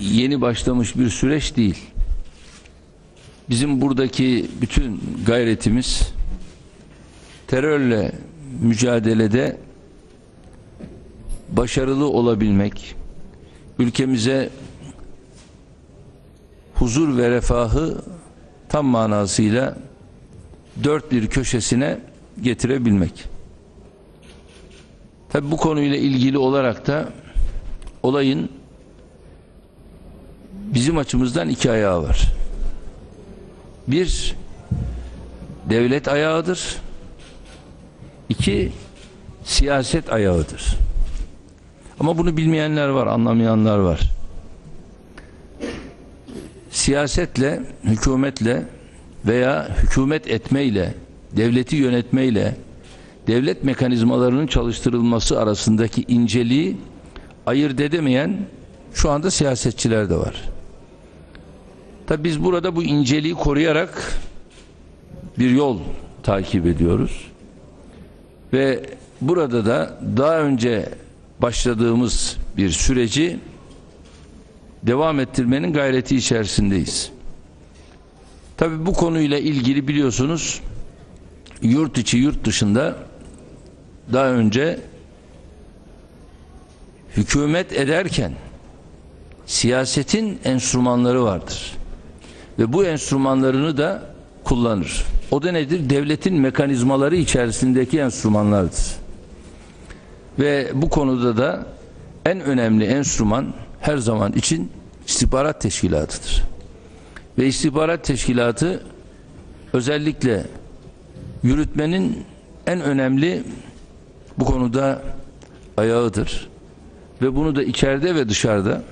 yeni başlamış bir süreç değil. Bizim buradaki bütün gayretimiz terörle mücadelede başarılı olabilmek, ülkemize huzur ve refahı tam manasıyla dört bir köşesine getirebilmek. Tabi bu konuyla ilgili olarak da olayın bizim açımızdan iki ayağı var. Bir, devlet ayağıdır. İki, siyaset ayağıdır. Ama bunu bilmeyenler var, anlamayanlar var. Siyasetle, hükümetle veya hükümet etmeyle, devleti yönetmeyle, devlet mekanizmalarının çalıştırılması arasındaki inceliği ayırt edemeyen şu anda siyasetçiler de var. Tabi biz burada bu inceliği koruyarak bir yol takip ediyoruz. Ve burada da daha önce başladığımız bir süreci devam ettirmenin gayreti içerisindeyiz. Tabi bu konuyla ilgili biliyorsunuz yurt içi yurt dışında daha önce hükümet ederken siyasetin enstrümanları vardır. Ve bu enstrümanlarını da kullanır. O da nedir? Devletin mekanizmaları içerisindeki enstrümanlardır. Ve bu konuda da en önemli enstrüman her zaman için istihbarat teşkilatıdır. Ve istihbarat teşkilatı özellikle yürütmenin en önemli bu konuda ayağıdır. Ve bunu da içeride ve dışarıda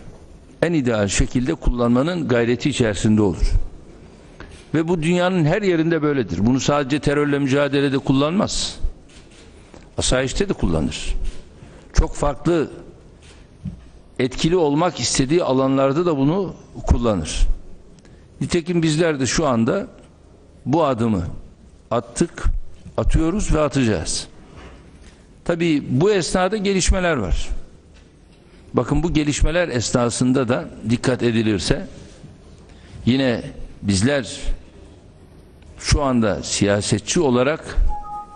en ideal şekilde kullanmanın gayreti içerisinde olur. Ve bu dünyanın her yerinde böyledir. Bunu sadece terörle mücadelede kullanmaz. Asayişte de kullanır. Çok farklı etkili olmak istediği alanlarda da bunu kullanır. Nitekim bizler de şu anda bu adımı attık, atıyoruz ve atacağız. Tabii bu esnada gelişmeler var. Bakın bu gelişmeler esnasında da dikkat edilirse yine bizler şu anda siyasetçi olarak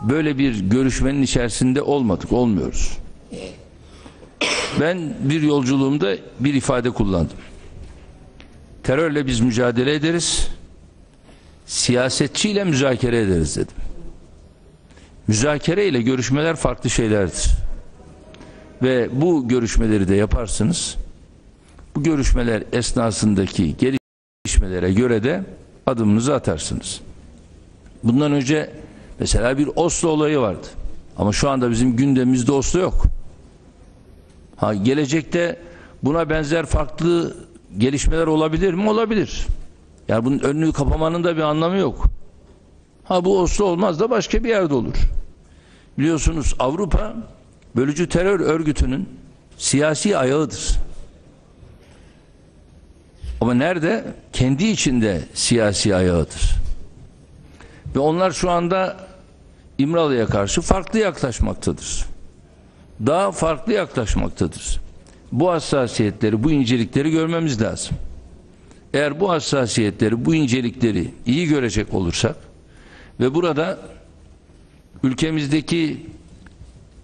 böyle bir görüşmenin içerisinde olmadık, olmuyoruz. Ben bir yolculuğumda bir ifade kullandım. Terörle biz mücadele ederiz, siyasetçiyle müzakere ederiz dedim. Müzakere ile görüşmeler farklı şeylerdir. Ve bu görüşmeleri de yaparsınız. Bu görüşmeler esnasındaki gelişmelere göre de adımınızı atarsınız. Bundan önce mesela bir Oslo olayı vardı. Ama şu anda bizim gündemimizde Oslo yok. Ha gelecekte buna benzer farklı gelişmeler olabilir mi? Olabilir. Yani bunun önünü kapamanın da bir anlamı yok. Ha bu Oslo olmaz da başka bir yerde olur. Biliyorsunuz Avrupa bölücü terör örgütünün siyasi ayağıdır. Ama nerede? Kendi içinde siyasi ayağıdır. Ve onlar şu anda İmralı'ya karşı farklı yaklaşmaktadır. Daha farklı yaklaşmaktadır. Bu hassasiyetleri, bu incelikleri görmemiz lazım. Eğer bu hassasiyetleri, bu incelikleri iyi görecek olursak ve burada ülkemizdeki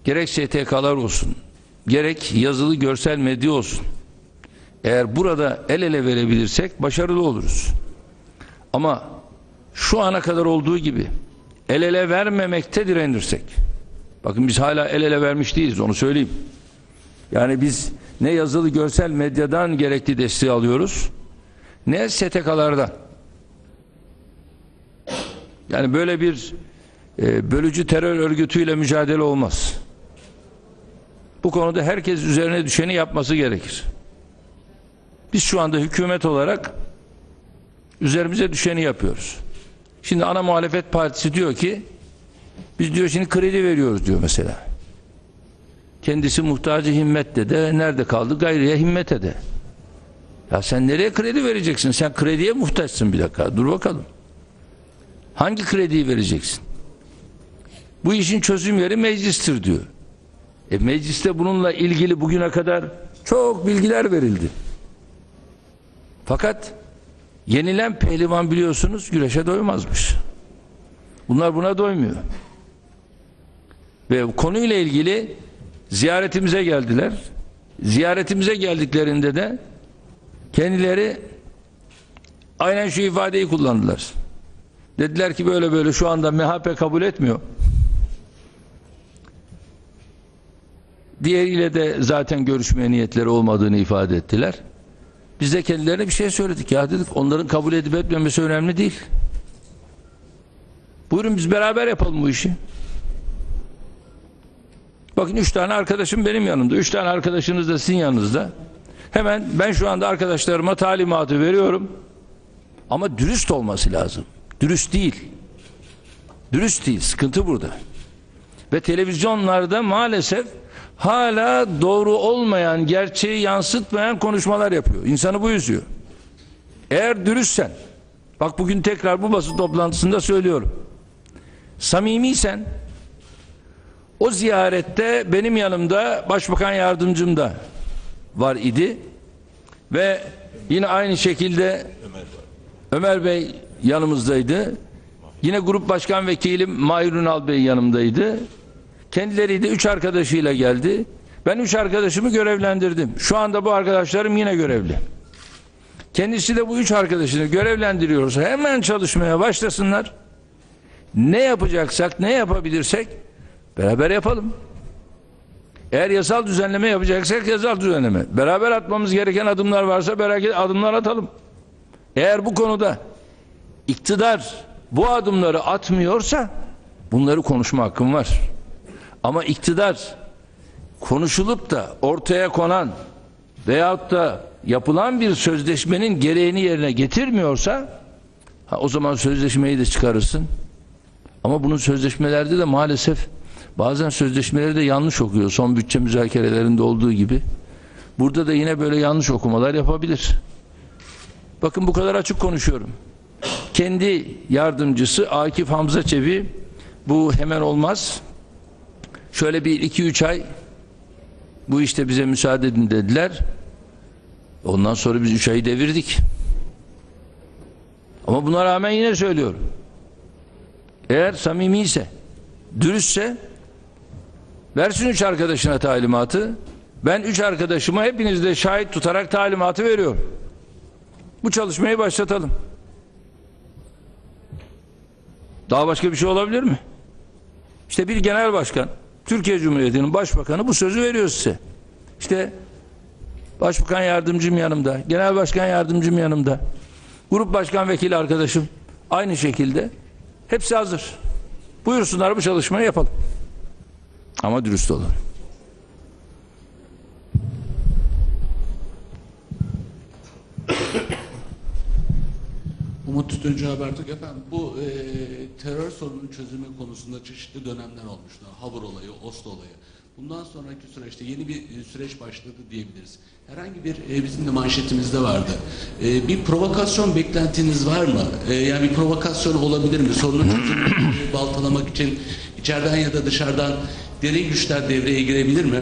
gerek STK'lar olsun, gerek yazılı görsel medya olsun. Eğer burada el ele verebilirsek başarılı oluruz. Ama şu ana kadar olduğu gibi el ele vermemekte direnirsek. Bakın biz hala el ele vermiş değiliz onu söyleyeyim. Yani biz ne yazılı görsel medyadan gerekli desteği alıyoruz ne STK'lardan. Yani böyle bir e, bölücü terör örgütüyle mücadele olmaz. Bu konuda herkes üzerine düşeni yapması gerekir. Biz şu anda hükümet olarak üzerimize düşeni yapıyoruz. Şimdi ana muhalefet partisi diyor ki biz diyor şimdi kredi veriyoruz diyor mesela. Kendisi muhtacı himmette de nerede kaldı gayriye himmete de. Ya sen nereye kredi vereceksin? Sen krediye muhtaçsın bir dakika. Dur bakalım. Hangi krediyi vereceksin? Bu işin çözüm yeri meclistir diyor. E mecliste bununla ilgili bugüne kadar çok bilgiler verildi. Fakat yenilen pehlivan biliyorsunuz güreşe doymazmış. Bunlar buna doymuyor. Ve konuyla ilgili ziyaretimize geldiler. Ziyaretimize geldiklerinde de kendileri aynen şu ifadeyi kullandılar. Dediler ki böyle böyle şu anda MHP kabul etmiyor. Diğeriyle de zaten görüşmeye niyetleri olmadığını ifade ettiler. Biz de kendilerine bir şey söyledik. Ya dedik onların kabul edip etmemesi önemli değil. Buyurun biz beraber yapalım bu işi. Bakın üç tane arkadaşım benim yanımda. Üç tane arkadaşınız da sizin yanınızda. Hemen ben şu anda arkadaşlarıma talimatı veriyorum. Ama dürüst olması lazım. Dürüst değil. Dürüst değil. Sıkıntı burada. Ve televizyonlarda maalesef hala doğru olmayan, gerçeği yansıtmayan konuşmalar yapıyor. İnsanı bu üzüyor. Eğer dürüstsen, bak bugün tekrar bu basın toplantısında söylüyorum. Samimiysen, o ziyarette benim yanımda Başbakan Yardımcım da var idi. Ve yine aynı şekilde Ömer Bey yanımızdaydı. Yine Grup Başkan Vekilim Mahir Ünal Bey yanımdaydı. Kendileri de üç arkadaşıyla geldi. Ben üç arkadaşımı görevlendirdim. Şu anda bu arkadaşlarım yine görevli. Kendisi de bu üç arkadaşını görevlendiriyorsa hemen çalışmaya başlasınlar. Ne yapacaksak, ne yapabilirsek beraber yapalım. Eğer yasal düzenleme yapacaksak yasal düzenleme. Beraber atmamız gereken adımlar varsa beraber adımlar atalım. Eğer bu konuda iktidar bu adımları atmıyorsa bunları konuşma hakkım var. Ama iktidar konuşulup da ortaya konan veyahut da yapılan bir sözleşmenin gereğini yerine getirmiyorsa ha, o zaman sözleşmeyi de çıkarırsın. Ama bunun sözleşmelerde de maalesef bazen sözleşmeleri de yanlış okuyor. Son bütçe müzakerelerinde olduğu gibi. Burada da yine böyle yanlış okumalar yapabilir. Bakın bu kadar açık konuşuyorum. Kendi yardımcısı Akif Hamza Çevi bu hemen olmaz. Şöyle bir iki üç ay bu işte bize müsaade edin dediler. Ondan sonra biz üç ayı devirdik. Ama buna rağmen yine söylüyorum. Eğer samimiyse, dürüstse versin üç arkadaşına talimatı. Ben üç arkadaşıma hepiniz de şahit tutarak talimatı veriyorum. Bu çalışmayı başlatalım. Daha başka bir şey olabilir mi? İşte bir genel başkan, Türkiye Cumhuriyeti'nin başbakanı bu sözü veriyor size. İşte başbakan yardımcım yanımda, genel başkan yardımcım yanımda, grup başkan vekili arkadaşım aynı şekilde hepsi hazır. Buyursunlar bu çalışmayı yapalım. Ama dürüst olun. Umut Tütüncü Habertürk efendim bu e, terör sorunun çözümü konusunda çeşitli dönemler olmuştu. Havur olayı, Oslo olayı. Bundan sonraki süreçte yeni bir e, süreç başladı diyebiliriz. Herhangi bir e, bizim de manşetimizde vardı. E, bir provokasyon beklentiniz var mı? E, yani bir provokasyon olabilir mi? Sorunun çözümünü baltalamak için içeriden ya da dışarıdan derin güçler devreye girebilir mi?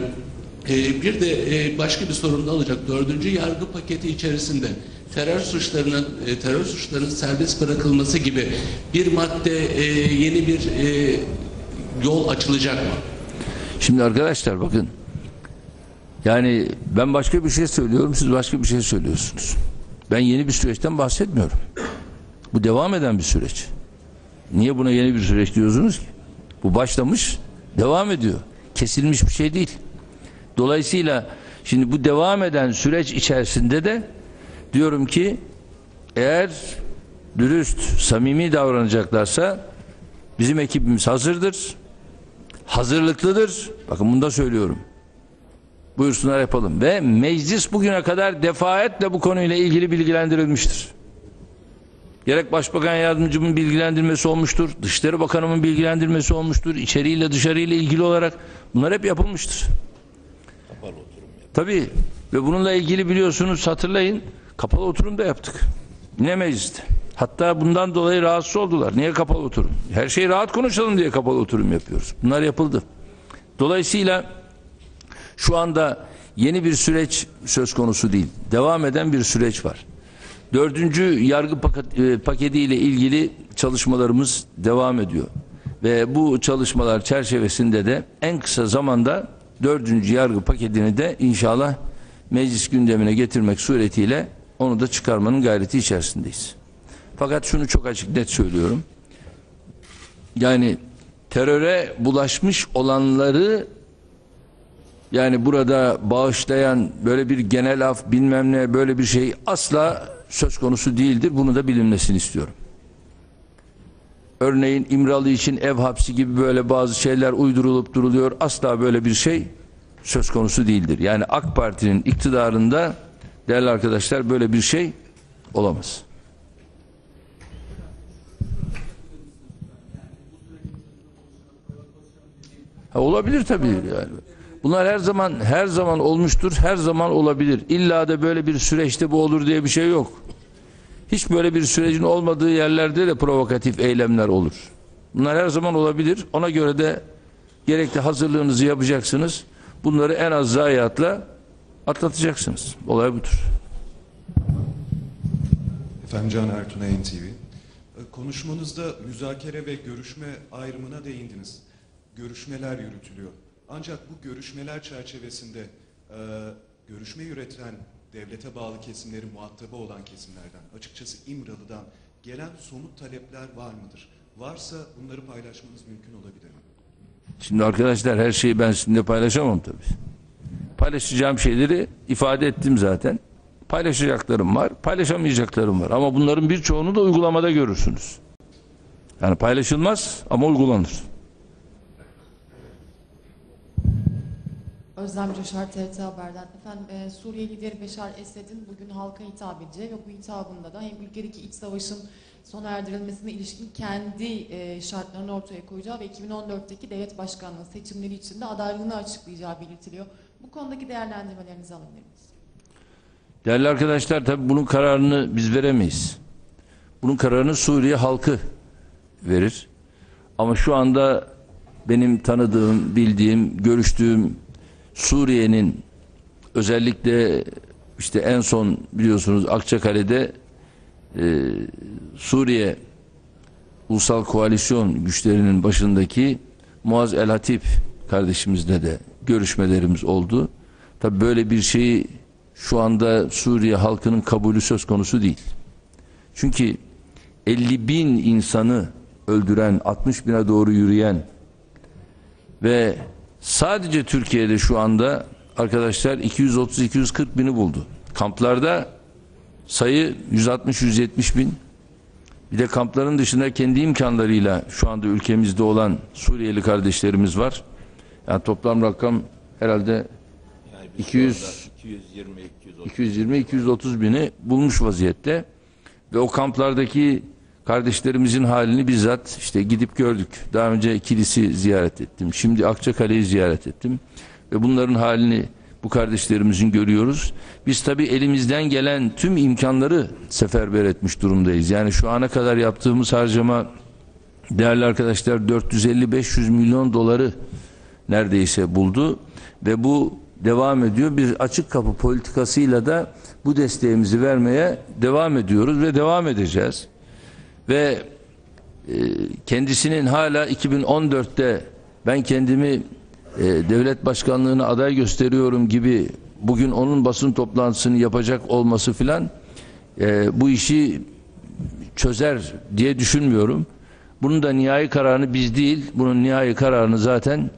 Ee, bir de e, başka bir sorun da olacak. Dördüncü yargı paketi içerisinde terör suçlarının e, terör suçlarının serbest bırakılması gibi bir madde e, yeni bir e, yol açılacak mı? Şimdi arkadaşlar bakın. Yani ben başka bir şey söylüyorum, siz başka bir şey söylüyorsunuz. Ben yeni bir süreçten bahsetmiyorum. Bu devam eden bir süreç. Niye buna yeni bir süreç diyorsunuz ki? Bu başlamış, devam ediyor. Kesilmiş bir şey değil. Dolayısıyla şimdi bu devam eden süreç içerisinde de diyorum ki eğer dürüst, samimi davranacaklarsa bizim ekibimiz hazırdır. Hazırlıklıdır. Bakın bunu da söylüyorum. Buyursunlar yapalım. Ve meclis bugüne kadar defaatle bu konuyla ilgili bilgilendirilmiştir. Gerek Başbakan Yardımcımın bilgilendirmesi olmuştur. Dışişleri Bakanımın bilgilendirmesi olmuştur. İçeriğiyle dışarıyla ilgili olarak bunlar hep yapılmıştır. Tabii ve bununla ilgili biliyorsunuz hatırlayın kapalı oturum da yaptık. Yine mecliste. Hatta bundan dolayı rahatsız oldular. Niye kapalı oturum? Her şeyi rahat konuşalım diye kapalı oturum yapıyoruz. Bunlar yapıldı. Dolayısıyla şu anda yeni bir süreç söz konusu değil. Devam eden bir süreç var. Dördüncü yargı e, paketiyle ilgili çalışmalarımız devam ediyor. Ve bu çalışmalar çerçevesinde de en kısa zamanda dördüncü yargı paketini de inşallah meclis gündemine getirmek suretiyle onu da çıkarmanın gayreti içerisindeyiz. Fakat şunu çok açık net söylüyorum. Yani teröre bulaşmış olanları yani burada bağışlayan böyle bir genel af bilmem ne böyle bir şey asla söz konusu değildir. Bunu da bilinmesini istiyorum. Örneğin İmralı için ev hapsi gibi böyle bazı şeyler uydurulup duruluyor. Asla böyle bir şey söz konusu değildir. Yani AK Parti'nin iktidarında değerli arkadaşlar böyle bir şey olamaz. Ha, olabilir tabii yani. Bunlar her zaman her zaman olmuştur, her zaman olabilir. İlla da böyle bir süreçte bu olur diye bir şey yok. Hiç böyle bir sürecin olmadığı yerlerde de provokatif eylemler olur. Bunlar her zaman olabilir. Ona göre de gerekli hazırlığınızı yapacaksınız. Bunları en az zayiatla atlatacaksınız. Olay budur. Efendim Can Ertun Yayın TV. Ee, Konuşmanızda müzakere ve görüşme ayrımına değindiniz. Görüşmeler yürütülüyor. Ancak bu görüşmeler çerçevesinde e, görüşme yürüten devlete bağlı kesimlerin muhatabı olan kesimlerden, açıkçası İmralı'dan gelen somut talepler var mıdır? Varsa bunları paylaşmanız mümkün olabilir mi? Şimdi arkadaşlar her şeyi ben sizinle paylaşamam tabii. Paylaşacağım şeyleri ifade ettim zaten. Paylaşacaklarım var, paylaşamayacaklarım var. Ama bunların birçoğunu da uygulamada görürsünüz. Yani paylaşılmaz ama uygulanır. Özlem Coşar TRT Haber'den. Efendim e, Suriye lideri Beşar Esed'in bugün halka hitap edeceği ve bu hitabında da hem ülkedeki iç savaşın sona erdirilmesine ilişkin kendi e, şartlarını ortaya koyacağı ve 2014'teki devlet başkanlığı seçimleri için de adaylığını açıklayacağı belirtiliyor. Bu konudaki değerlendirmelerinizi alabilir miyiz? Değerli arkadaşlar tabii bunun kararını biz veremeyiz. Bunun kararını Suriye halkı verir. Ama şu anda benim tanıdığım, bildiğim, görüştüğüm Suriye'nin özellikle işte en son biliyorsunuz Akçakale'de e, Suriye Ulusal Koalisyon güçlerinin başındaki Muaz El Hatip kardeşimizle de görüşmelerimiz oldu. Tabi böyle bir şeyi şu anda Suriye halkının kabulü söz konusu değil. Çünkü 50 bin insanı öldüren, 60 bine doğru yürüyen ve sadece Türkiye'de şu anda arkadaşlar 230-240 bini buldu. Kamplarda sayı 160-170 bin. Bir de kampların dışında kendi imkanlarıyla şu anda ülkemizde olan Suriyeli kardeşlerimiz var. Yani toplam rakam herhalde Yani biz 200 şu anda 220 230 220-230 bini bulmuş vaziyette ve o kamplardaki kardeşlerimizin halini bizzat işte gidip gördük. Daha önce kilisi ziyaret ettim. Şimdi Akçakale'yi ziyaret ettim. Ve bunların halini bu kardeşlerimizin görüyoruz. Biz tabii elimizden gelen tüm imkanları seferber etmiş durumdayız. Yani şu ana kadar yaptığımız harcama değerli arkadaşlar 450-500 milyon doları neredeyse buldu ve bu devam ediyor. Bir açık kapı politikasıyla da bu desteğimizi vermeye devam ediyoruz ve devam edeceğiz. Ve e, kendisinin hala 2014'te ben kendimi e, devlet başkanlığına aday gösteriyorum gibi bugün onun basın toplantısını yapacak olması filan e, bu işi çözer diye düşünmüyorum. Bunun da nihai kararını biz değil, bunun nihai kararını zaten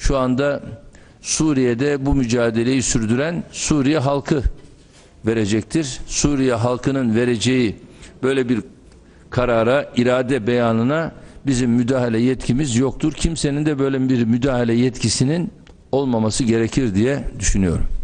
şu anda Suriye'de bu mücadeleyi sürdüren Suriye halkı verecektir. Suriye halkının vereceği böyle bir karara, irade beyanına bizim müdahale yetkimiz yoktur. Kimsenin de böyle bir müdahale yetkisinin olmaması gerekir diye düşünüyorum.